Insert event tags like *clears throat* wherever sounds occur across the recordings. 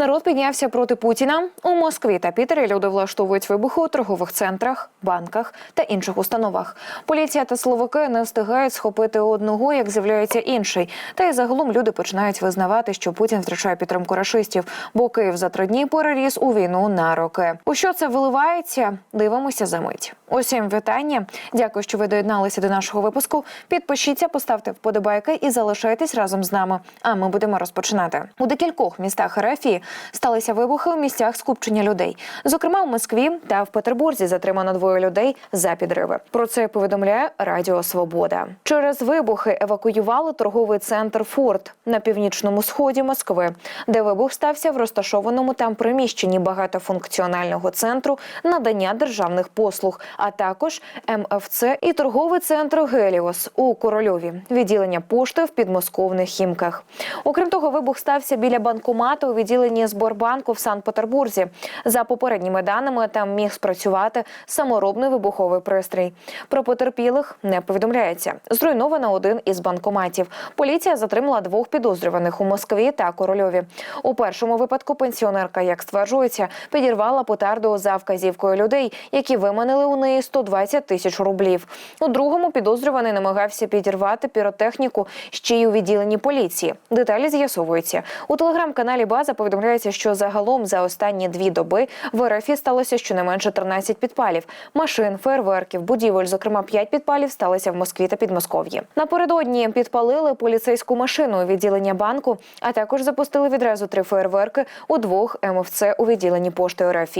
Народ піднявся проти Путіна. У Москві та Пітері люди влаштовують вибухи у торгових центрах, банках та інших установах. Поліція та силовики не встигають схопити одного, як з'являється інший. Та й загалом люди починають визнавати, що Путін втрачає підтримку рашистів, бо Київ за три дні переріс у війну на роки. У що це виливається? Дивимося за мить. Усім вітання. Дякую, що ви доєдналися до нашого випуску. Підпишіться, поставте вподобайки і залишайтесь разом з нами. А ми будемо розпочинати. У декількох містах Ерефії сталися вибухи у місцях скупчення людей. Зокрема, у Москві та в Петербурзі затримано двоє людей за підриви. Про це повідомляє Радіо Свобода. Через вибухи евакуювали торговий центр Форт на північному сході Москви, де вибух стався в розташованому там приміщенні багатофункціонального центру надання державних послуг, а також МФЦ і торговий центр Геліос у Корольові, відділення пошти в підмосковних хімках. Окрім того, вибух стався біля банкомату у відділенні Зборбанку в Санкт-Петербурзі. За попередніми даними, там міг спрацювати саморобний вибуховий пристрій. Про потерпілих не повідомляється. Зруйновано один із банкоматів. Поліція затримала двох підозрюваних у Москві та Корольові. У першому випадку пенсіонерка, як стверджується, підірвала петарду за вказівкою людей, які виманили у неї 120 тисяч рублів. У другому підозрюваний намагався підірвати піротехніку ще й у відділенні поліції. Деталі з'ясовуються. У телеграм-каналі База повідомляється, що загалом за останні дві доби в РФ сталося щонайменше 13 підпалів машин, фейерверків, будівель. Зокрема, 5 підпалів сталися в Москві та Підмосков'ї. Напередодні підпалили поліцейську машину у відділення банку, а також запустили відразу три фейерверки у двох МФЦ у відділенні пошти РФ.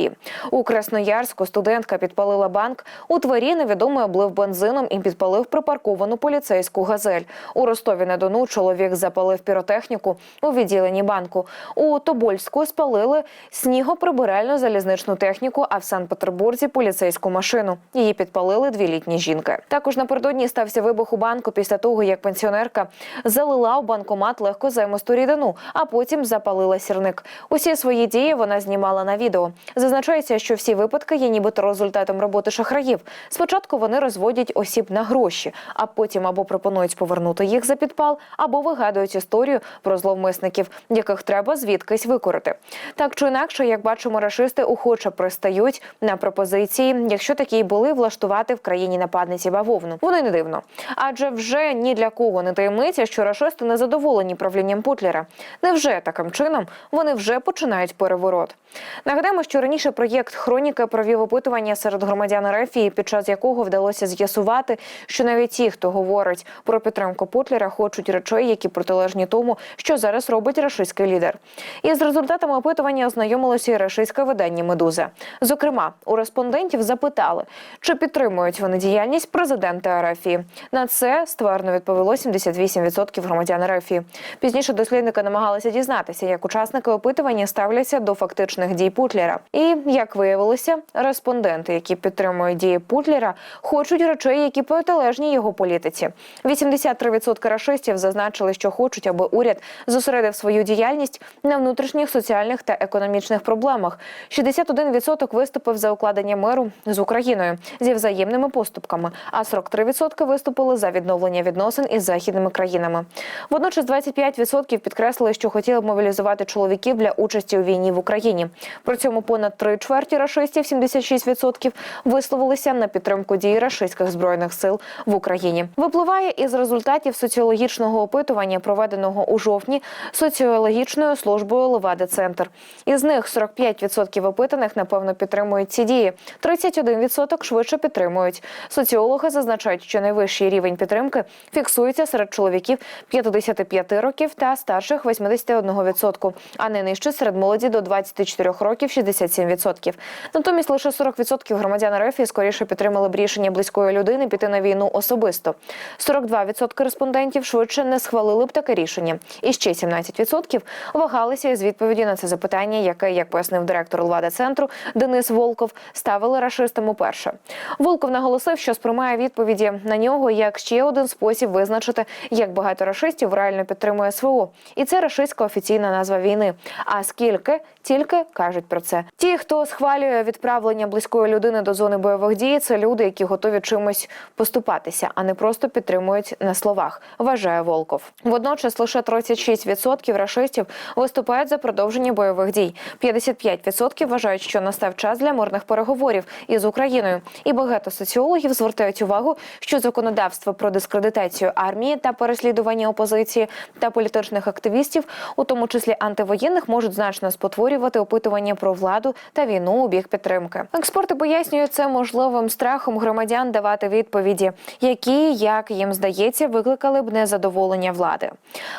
У Красноярську студентка підпалила банк. У Твері невідомий облив бензином і підпалив припарковану поліцейську газель. У Ростові на Дону чоловік запалив піротехніку у відділенні банку. У Тобольську спалили снігоприбиральну залізничну техніку, а в Санкт-Петербурзі поліцейську машину. Її підпалили дві літні жінки. Також напередодні стався вибух у банку після того, як пенсіонерка залила у банкомат легко займисту рідину, а потім запалила сірник. Усі свої дії вона знімала на відео. Зазначається, що всі випадки є нібито результатом роботи шахраїв. Спочатку вони розводять осіб на гроші, а потім або пропонують повернути їх за підпал, або вигадують історію про зловмисників, яких треба звідкись викорити. Так чи інакше, як бачимо, рашисти охоче пристають на пропозиції, якщо такі й були, влаштувати в країні нападниці бавовну. Воно й не дивно. Адже вже ні для кого не таємниця, що рашисти не задоволені правлінням Путлера. Невже таким чином вони вже починають переворот? Нагадаємо, що раніше проєкт Хроніка провів опитування серед громадян РФ, під час якого вдалося з'ясувати, що навіть ті, хто говорить про підтримку Путлера, хочуть речей, які протилежні тому, що зараз робить рашистський лідер. І результатами опитування ознайомилося і рашистське видання Медуза. Зокрема, у респондентів запитали, чи підтримують вони діяльність президента РФ. На це ствердно відповіло 78% громадян РФ. Пізніше дослідники намагалися дізнатися, як учасники опитування ставляться до фактичних дій Путлера. І як виявилося, респонденти, які підтримують дії Путлера, хочуть речей, які протилежні його політиці. 83% рашистів зазначили, що хочуть, аби уряд зосередив свою діяльність на внутрішніх соціальних та економічних проблемах. 61% виступив за укладення миру з Україною зі взаємними поступками, а 43% виступили за відновлення відносин із західними країнами. Водночас 25% підкреслили, що хотіли б мобілізувати чоловіків для участі у війні в Україні. При цьому понад три чверті рашистів, 76%, висловилися на підтримку дій рашистських збройних сил в Україні. Випливає із результатів соціологічного опитування, проведеного у жовтні соціологічною службою Левада Центр. Із них 45% опитаних напевно підтримують ці дії, 31% швидше підтримують. Соціологи зазначають, що найвищий рівень підтримки фіксується серед чоловіків 55 років та старших 81%, а не нижче серед молоді до 24 років 67%. Натомість лише 40% громадян РФ скоріше підтримали б рішення близької людини піти на війну особисто. 42% респондентів швидше не схвалили б таке рішення. І ще 17% вагалися із відповіді на це запитання, яке, як пояснив директор Лвада центру Денис Волков, ставили рашистам уперше. Волков наголосив, що сприймає відповіді на нього як ще один спосіб визначити, як багато рашистів реально підтримує СВО. І це рашистська офіційна назва війни. А скільки тільки кажуть про це. Ті, хто схвалює відправлення близької людини до зони бойових дій, це люди, які готові чимось поступатися, а не просто підтримують на словах. Вважає Волков. Водночас лише 36% рашистів виступають за продовження бойових дій. 55% вважають, що настав час для мирних переговорів із Україною. І багато соціологів звертають увагу, що законодавство про дискредитацію армії та переслідування опозиції та політичних активістів, у тому числі антивоєнних, можуть значно спотворювати опитування про владу та війну у бік підтримки. Експерти пояснюють це можливим страхом громадян давати відповіді, які, як їм здається, викликали б незадоволення влади.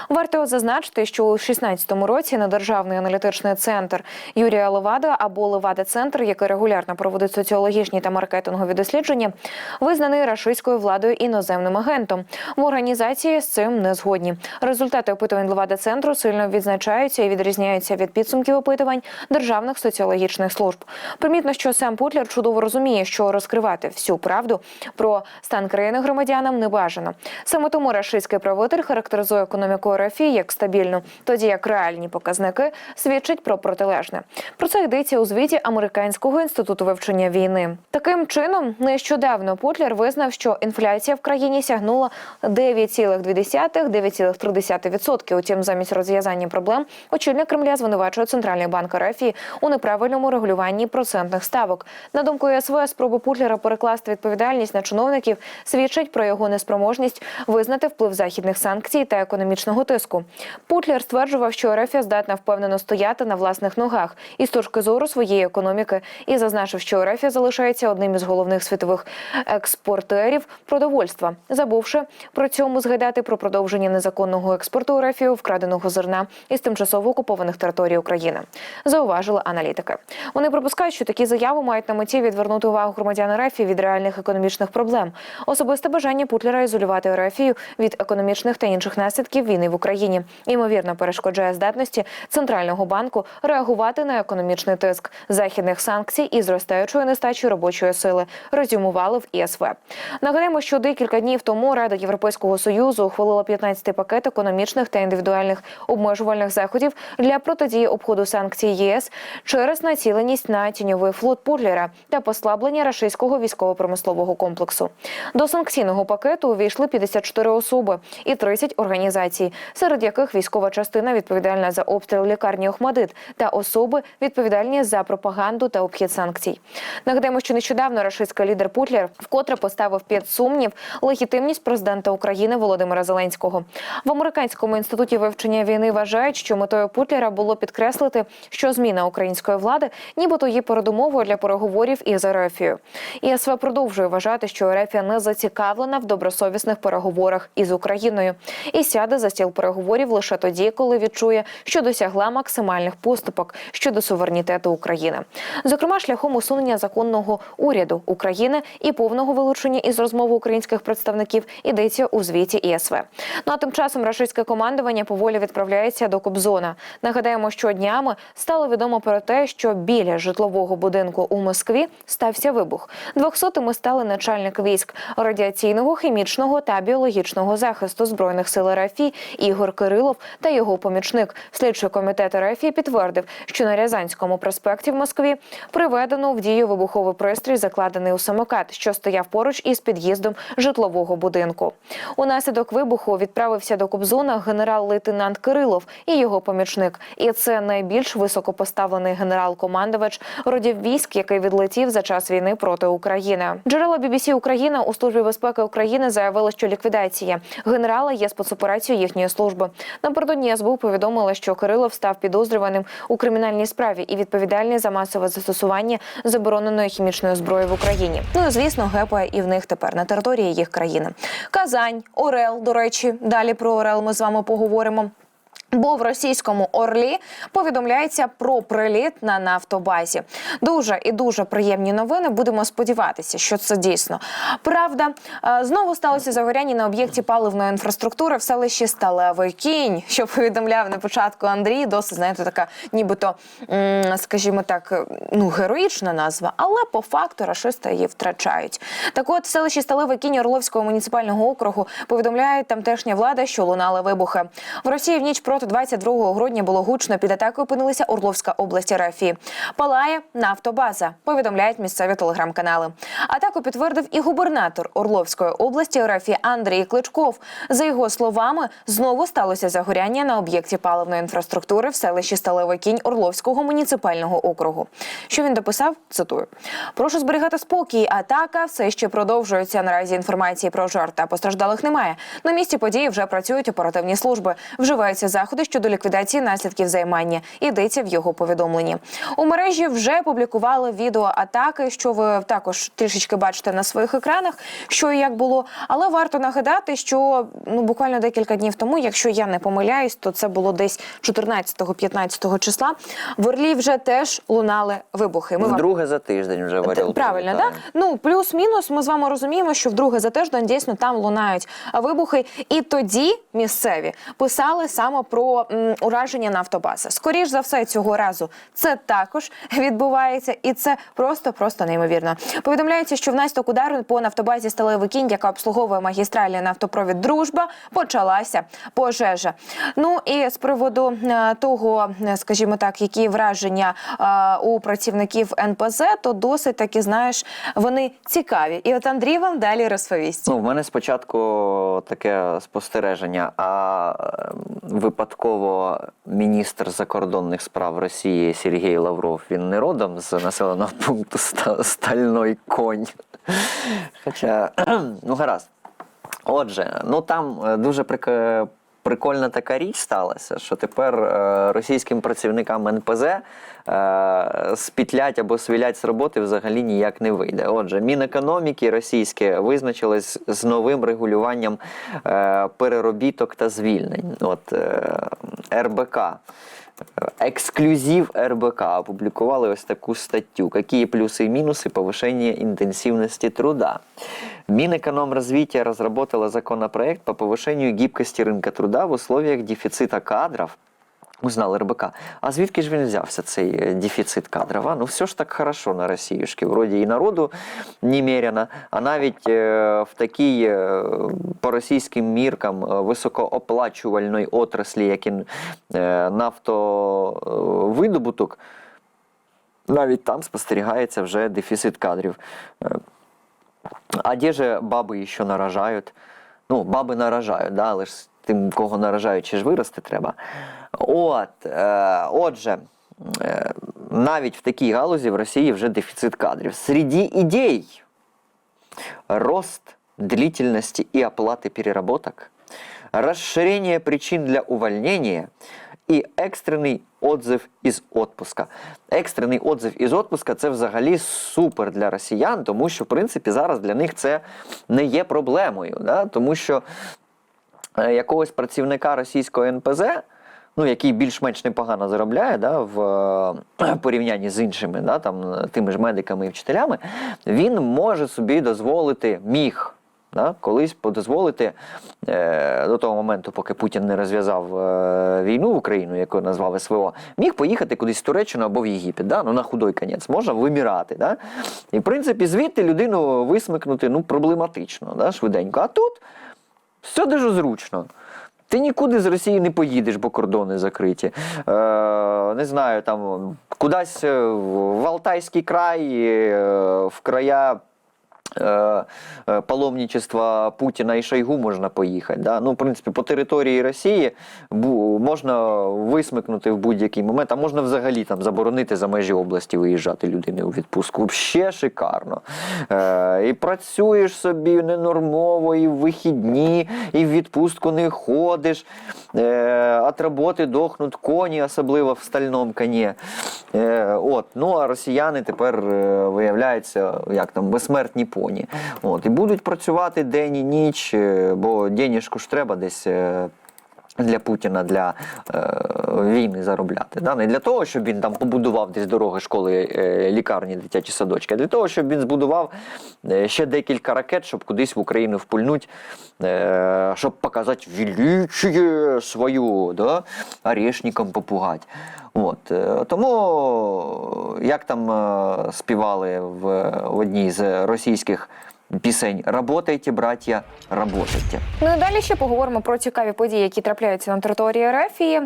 Варто зазначити, що у 2016 році на державний аналітичний центр Юрія Левада або Левада Центр, який регулярно проводить соціологічні та маркетингові дослідження, визнаний рашистською владою іноземним агентом. В організації з цим не згодні. Результати опитувань Левада центру сильно відзначаються і відрізняються від підсумків опитувань державних соціологічних служб. Примітно, що сам Путлер чудово розуміє, що розкривати всю правду про стан країни громадянам не бажано. Саме тому рашистський правитель характеризує економіку РФ як стабільну, тоді як реальні показники свідчать про протилежне. Про це йдеться у звіті Американського інституту вивчення війни. Таким чином, нещодавно Путлер визнав, що інфляція в країні сягнула 9,2-9,3%. Утім, замість розв'язання проблем очільник Кремля звинувачує центральний банк РФ у неправильному регулюванні процентних ставок. На думку ЄСВ, спроби Путлера перекласти відповідальність на чиновників свідчать про його неспроможність визнати вплив західних санкцій та економічного тиску. Путлер стверджував, що РФ здатна впевнено стояти на власних ногах із точки зору своєї економіки, і зазначив, що РФ залишається одним із головних світових експортерів продовольства, забувши при цьому згадати про продовження незаконного експорту РФ вкраденого зерна із тимчасово окупованих територій України. Зауважили аналітики. Вони припускають, що такі заяви мають на меті відвернути увагу громадян РФ від реальних економічних проблем. Особисте бажання Путлера ізолювати РФ від економічних та інших наслідків війни в Україні ймовірно перешкоджає здатності центрального банку реагувати на економічний тиск західних санкцій і зростаючої нестачі робочої сили. Резюмували в ІСВ. Нагадаємо, що декілька днів тому Рада Європейського союзу ухвалила 15-й пакет економічних та індивідуальних обмежувальних заходів для протидії обходу санкцій ЄС через націленість на тіньовий флот Путлера та послаблення рашистського військово-промислового комплексу. До санкційного пакету увійшли 54 особи і 30 організацій, серед яких військова частина відповідальна за обстріл лікарні Охмадит та особи відповідальні за пропаганду та обхід санкцій. Нагадаємо, що нещодавно рашистський лідер Путлер вкотре поставив під сумнів легітимність президента України Володимира Зеленського. В американському інституті вивчення війни вважають, що метою Путлера було підкреслити, що зміна української влади, нібито є передумовою для переговорів із РФ. ІСВ продовжує вважати, що РФ не зацікавлена в добросовісних переговорах із Україною і сяде за стіл переговорів лише тоді, коли відчує, що досягла максимальних поступок щодо суверенітету України, зокрема шляхом усунення законного уряду України і повного вилучення із розмови українських представників йдеться у звіті ІСВ. Ну а тим часом рашистське командування поволі відправляється до Кобзона. Нагадаємо, що днями стало відомо про те, що біля житлового будинку у Москві стався вибух. Двохсотими стали начальник військ радіаційного, хімічного та біологічного захисту збройних сил РФ Ігор Кирилов та його помічник. Слідчий комітет РФ підтвердив, що на Рязанському проспекті в Москві приведено в дію вибуховий пристрій, закладений у самокат, що стояв поруч із під'їздом житлового будинку. Унаслідок вибуху відправився до Кобзона генерал-лейтенант Кирилов і його помічник. І це найбільш високопоставлений генерал-командувач родів військ, який відлетів за час війни проти України. Джерела BBC Україна у службі безпеки України заявили, що ліквідація генерала є спецоперацією їхньої служби. Напередодні СБУ повідомила, що Кирилов став підозрюваним у кримінальній справі і відповідальний за масове застосування забороненої хімічної зброї в Україні. Ну і звісно, гепає і в них тепер на території їх країни. Казань, Орел. До речі, далі про Орел ми з вами поговоримо. Бо в російському Орлі повідомляється про приліт на нафтобазі. Дуже і дуже приємні новини. Будемо сподіватися, що це дійсно правда. Е, Знову сталося загоряння на об'єкті паливної інфраструктури в селищі Сталевий кінь, що повідомляв на початку Андрій. Досить знаєте, така, нібито, скажімо так, ну героїчна назва, але по факту рашисти її втрачають. Так, от в селищі Сталевий кінь Орловського муніципального округу повідомляють тамтешня влада, що лунали вибухи в Росії в ніч проти от 22 грудня було гучно. Під атакою опинилася Орловська область РФ. Палає нафтобаза. Повідомляють місцеві телеграм-канали. Атаку підтвердив і губернатор Орловської області РФ Андрій Кличков. За його словами, знову сталося загоряння на об'єкті паливної інфраструктури в селищі Сталевий кінь Орловського муніципального округу. Що він дописав? Цитую: прошу зберігати спокій. Атака все ще продовжується. Наразі інформації про жар та постраждалих немає. На місці події вже працюють оперативні служби. Вживаються заходи щодо ліквідації наслідків займання. Йдеться в його повідомленні. У мережі вже публікували відео атаки, що ви також трішечки бачите на своїх екранах, що і як було. Але варто нагадати, що ну буквально декілька днів тому, якщо я не помиляюсь, то це було десь 14-15 числа. В Орлі вже теж лунали вибухи. Ми вам Вдруге за тиждень вже варіал. Правильно, да? Ну плюс-мінус. Ми з вами розуміємо, що вдруге за тиждень дійсно там лунають вибухи. І тоді місцеві писали саме про м, ураження нафтобази. Скоріш за все, цього разу це також відбувається, і це просто просто неймовірно. Повідомляється, що внаслідок удару по нафтобазі Сталевий кінь, яка обслуговує магістральний нафтопровід Дружба, почалася пожежа. Ну і з приводу е, того, е, скажімо так, які враження е, у працівників НПЗ, то досить таки знаєш, вони цікаві. І от Андрій вам далі розповість. Ну, в мене спочатку таке спостереження, а ем, випадково міністр закордонних справ Росії Сергій Лавров, він не родом з населеного пункту Ста- Стальной конь. Хоча, *clears throat* ну гаразд. Отже, ну там е, дуже прик- прикольна така річ сталася, що тепер е, російським працівникам НПЗ е, спітлять або свілять з роботи взагалі ніяк не вийде. Отже, Мінекономіки російське визначилось з новим регулюванням е, переробіток та звільнень. От РБК. Ексклюзив РБК опубликовали ось таку статтю. Які плюсы и минусы повышения интенсивности труда? Минэкономразвития разработала законопроект по повышению гибкости рынка труда в условиях дефицита кадров. Узнал РБК. А звідки ж він взявся цей е, дефіцит кадрів? А? Ну все ж так хорошо на Росіюшки. Вроді і народу немерено, а навіть е, в такій е, по російським міркам високооплачувальної отраслі, як і нафтовидобуток, навіть там спостерігається вже дефіцит кадрів. А де же баби ще наражають? Ну, баби наражають, да, але ж тим, кого наражають, чи ж вирости треба. От, е, отже, е, навіть в такій галузі в Росії вже дефіцит кадрів. Среди ідей рост длительности и оплаты переработок, расширение причин для увольнения і екстрений отзив із отпуска. Екстрений отзив із отпуска це взагалі супер для росіян, тому що в принципі зараз для них це не є проблемою. Да? Тому що якогось працівника російського НПЗ, ну який більш-менш непогано заробляє, да, в е, *clears throat* порівнянні з іншими, да, там, е, тими ж медиками і вчителями, він може собі дозволити міг. Да, колись подозволити е, до того моменту, поки Путін не розв'язав е, війну в Україну, яку назвав СВО, міг поїхати кудись в Туреччину або в Єгипет, да, ну на худой конець, можна вимірати. Да? І в принципі, звідти людину висмикнути ну, проблематично, да, швиденько. А тут все дуже зручно. Ти нікуди з Росії не поїдеш, бо кордони закриті. Е, не знаю, там кудись е, в Алтайський край, е, в края. Е, е, Паломничества Путіна і Шойгу можна поїхати. Да? Ну, в принципі, по території Росії можна висмикнути в будь-який момент, а можна взагалі там заборонити за межі області виїжджати людини у відпустку. Ще шикарно. Е, і працюєш собі ненормово, і в вихідні, і в відпустку не ходиш. Е, от роботи дохнуть коні, особливо в стальному коні. Е, от. Ну а росіяни тепер е, виявляються, як там, безсмертні поні. От. І будуть працювати день і ніч, е, бо денежку ж треба десь. Для Путіна для е, війни заробляти. Да? Не для того, щоб він там побудував десь дороги, школи, е, лікарні, дитячі садочки, а для того, щоб він збудував е, ще декілька ракет, щоб кудись в Україну впульнуть, е, щоб показати величие свою, да? орешником попугать. От. е, Тому, як там е, співали в, в одній з російських пісень Работайте, браття, работайте. Ну і далі ще поговоримо про цікаві події, які трапляються на території Рефії,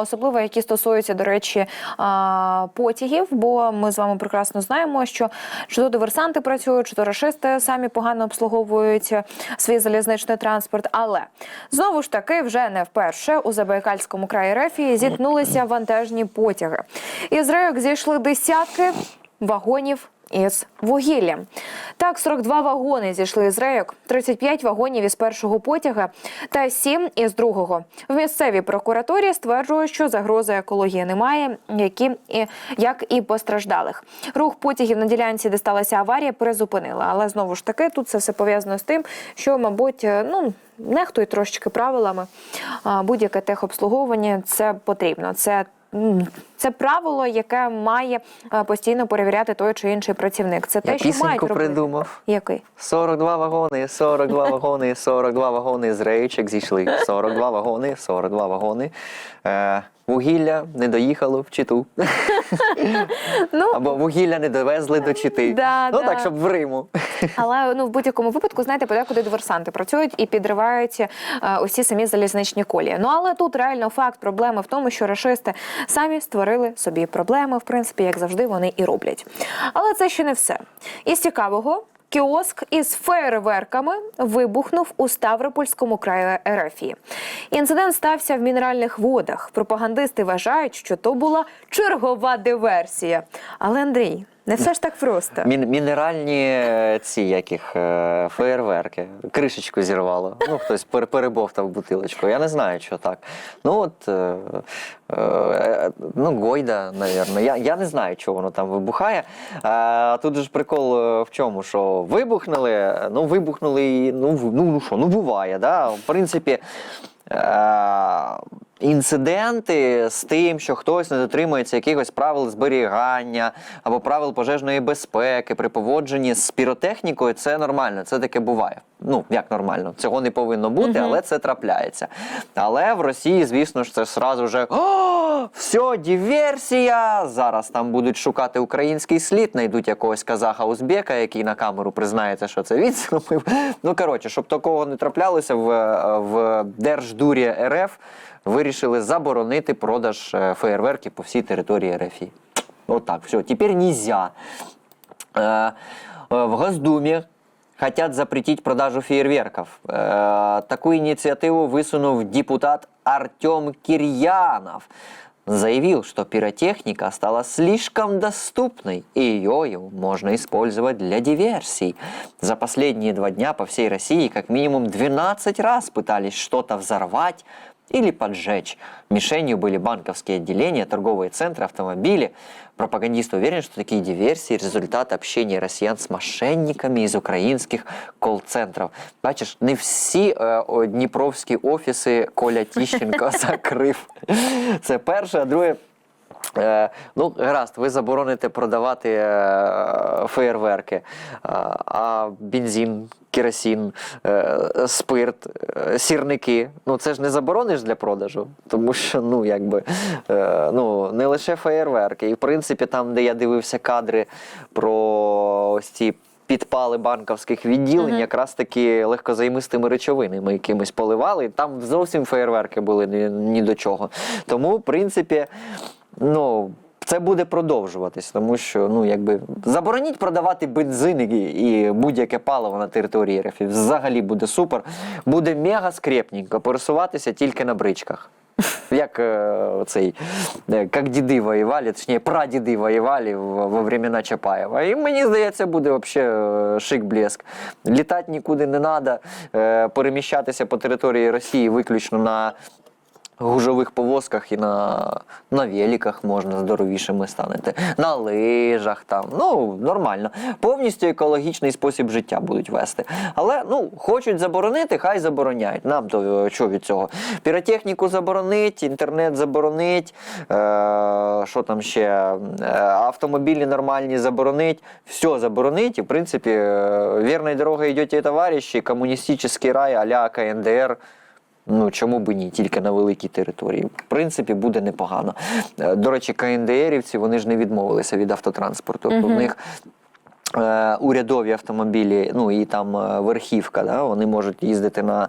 особливо які стосуються, до речі, потягів. Бо ми з вами прекрасно знаємо, що чи то диверсанти працюють, чи то рашисти самі погано обслуговують е, свій залізничний транспорт. Але знову ж таки, вже не вперше у Забайкальському краї Рефії зіткнулися вантажні потяги. Із рейок зійшли десятки вагонів із вугіллям. Так, 42 вагони зійшли з рейок, 35 вагонів із першого потяга та 7 із другого. В місцевій прокуратурі стверджують, що загрози екології немає, які і як і постраждалих. Рух потягів на ділянці, де сталася аварія, призупинила. Але знову ж таки, тут це все пов'язано з тим, що, мабуть, е, ну. Нехтують трошечки правилами. Будь-яке техобслуговування це потрібно. Це це правило, яке має е, постійно перевіряти той чи інший працівник. Це те, Я що мають робити. придумав. Який? 42 вагони, 42 вагони, 42 вагони з рейчок зійшли. 42 вагони, 42 вагони. Е, вугілля не доїхало в Читу. *laughs* Ну Або вугілля не довезли до Чити. Да, ну да. так, щоб в Риму. але ну в будь-якому випадку, знаєте, подекуди диверсанти працюють і підривають е, усі самі залізничні колії. Ну але тут реально факт проблеми в тому, що рашисти самі створили собі проблеми, в принципі, як завжди, вони і роблять. Але це ще не все. Із цікавого. Кіоск із фейерверками вибухнув у Ставропольському краї Ерефії. Інцидент стався в мінеральних водах. Пропагандисти вважають, що то була чергова диверсія. Але Андрій, не все ж так просто. Мін- мінеральні е, ці яких е, феєрверки. Кришечку зірвало. Ну, хтось пере- перебовтав бутилочку. Я не знаю, що так. Ну от е, е, ну, Гойда, навірно. Я, я не знаю, чого воно там вибухає. А тут ж прикол е, в чому, що вибухнули, ну вибухнули ну, ну, ну що, ну буває. Да? В принципі. Е, інциденти з тим, що хтось не дотримується якихось правил зберігання або правил пожежної безпеки при поводженні з піротехнікою, це нормально, це таке буває. Ну, як нормально, цього не повинно бути, але це трапляється. Але в Росії, звісно ж, це сразу вже о, все, диверсія! Зараз там будуть шукати український слід, знайдуть якогось казаха узбека, який на камеру признається, що це він зробив. Ну коротше, щоб такого не траплялося в, в Держдурі РФ, вирішили заборонити продаж е, феєрверків по всій території РФ. Отак, все, тепер нельзя. Э, э, в Госдуме хотят запретить продажу фейерверков. Э, Такую инициативу высунув депутат Артем Кирьянов. Заявил, что пиротехника стала слишком доступной, и ее можно использовать для диверсий. За последние два дня по всей России как минимум 12 раз пытались что-то взорвать, или поджечь. Мишенью были банковские отделения, торговые центры, автомобили. Пропагандист уверен, что такие диверсии – результат общения россиян з мошенниками із українських кол-центрів. Бачиш, не всі е, о, дніпровські офіси Коля Тіщенко *laughs* закрив. Це перше, а друге. Е, ну, гаразд, ви забороните продавати е, феєрверки, а, а бензин, керосин, е, спирт, е, сірники. Ну це ж не заборониш для продажу, тому що ну якби е, ну не лише феєрверки. І в принципі, там, де я дивився кадри про ось ці. Підпали банковських відділень, Мгм. якраз таки легкозаймистими речовинами якимось поливали. Там зовсім феєрверки були ні, ні до чого. Тому, в принципі, ну. Це буде продовжуватись, тому що ну якби забороніть продавати бензин і, і будь-яке паливо на території РФ. Взагалі буде супер. Буде мега скрепненько пересуватися тільки на бричках. *laughs* Як е, цей, е, як діди воювали, точніше, прадіди воювали во времена Чапаєва. І мені здається, буде взагалі шик-блеск. Літати нікуди не треба, переміщатися по території Росії виключно на гужових повозках і на, на великах можна здоровішими станете, на лижах там. Ну, нормально. Повністю екологічний спосіб життя будуть вести. Але ну, хочуть заборонити, хай забороняють. Нам то е, що від цього? Піротехніку заборонить, інтернет заборонить, е, що там ще, е, автомобілі нормальні заборонить, все заборонить. І, в принципі, е, вірною дорогою йдете, товариші, комуністичний рай а-ля КНДР. Ну чому б ні, тільки на великій території. В принципі, буде непогано. Е, До речі, КНДРівці вони ж не відмовилися від автотранспорту. У Мгм. них е, урядові автомобілі, ну і там е, верхівка, да, вони можуть їздити на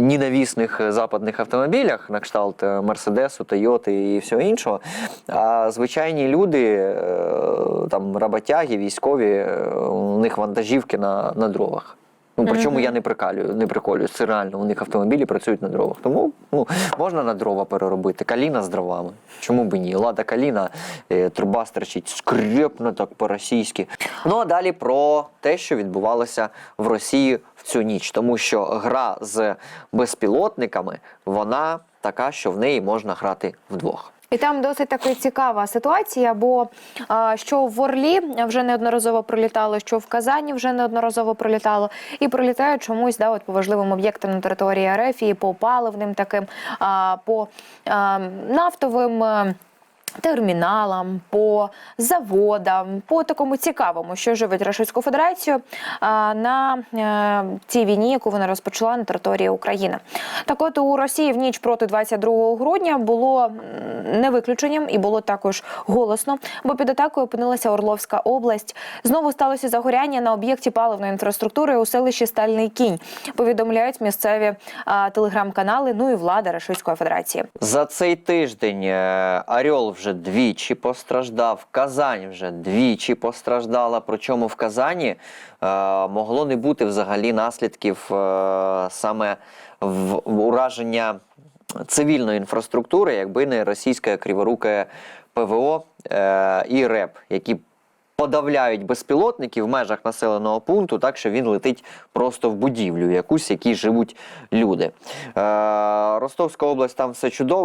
ненавісних западних автомобілях, на кшталт Мерседесу, Тойоти і всього іншого. А звичайні люди, там роботяги, військові, у них вантажівки на, на дровах. Ну, причому я не прикалюю, не приколюю. Це реально, у них автомобілі працюють на дровах. Тому ну, можна на дрова переробити. Каліна з дровами. Чому б і ні? Лада каліна, е, труба стерчить скрепно так по-російськи. Ну а далі про те, що відбувалося в Росії в цю ніч. Тому що гра з безпілотниками, вона така, що в неї можна грати вдвох. І там досить така цікава ситуація, бо що в Орлі вже неодноразово пролітало, що в Казані вже неодноразово пролітало, і пролітають чомусь да, от по важливим об'єктам на території РФ, і по паливним таким, по нафтовим. Е, Терміналам, по заводам, по такому цікавому, що живить Російську Федерацію на е, цій війні, яку вона розпочала на території України. Так от у Росії в ніч проти 22 грудня було не виключенням і було також голосно, бо під атакою опинилася Орловська область. Знову сталося загоряння на об'єкті паливної інфраструктури у селищі Стальний кінь. Повідомляють місцеві телеграм-канали. Ну і влада Російської Федерації. За цей тиждень е, Орел вже двічі постраждав, Казань вже двічі постраждала. Причому в Казані е, могло не бути взагалі наслідків е, саме в, в ураження цивільної інфраструктури, якби не російське криворуке ПВО е, і РЕП, які подавляють безпілотники в межах населеного пункту, так що він летить просто в будівлю, якусь, якій живуть люди. Е, Ростовська область там все чудово.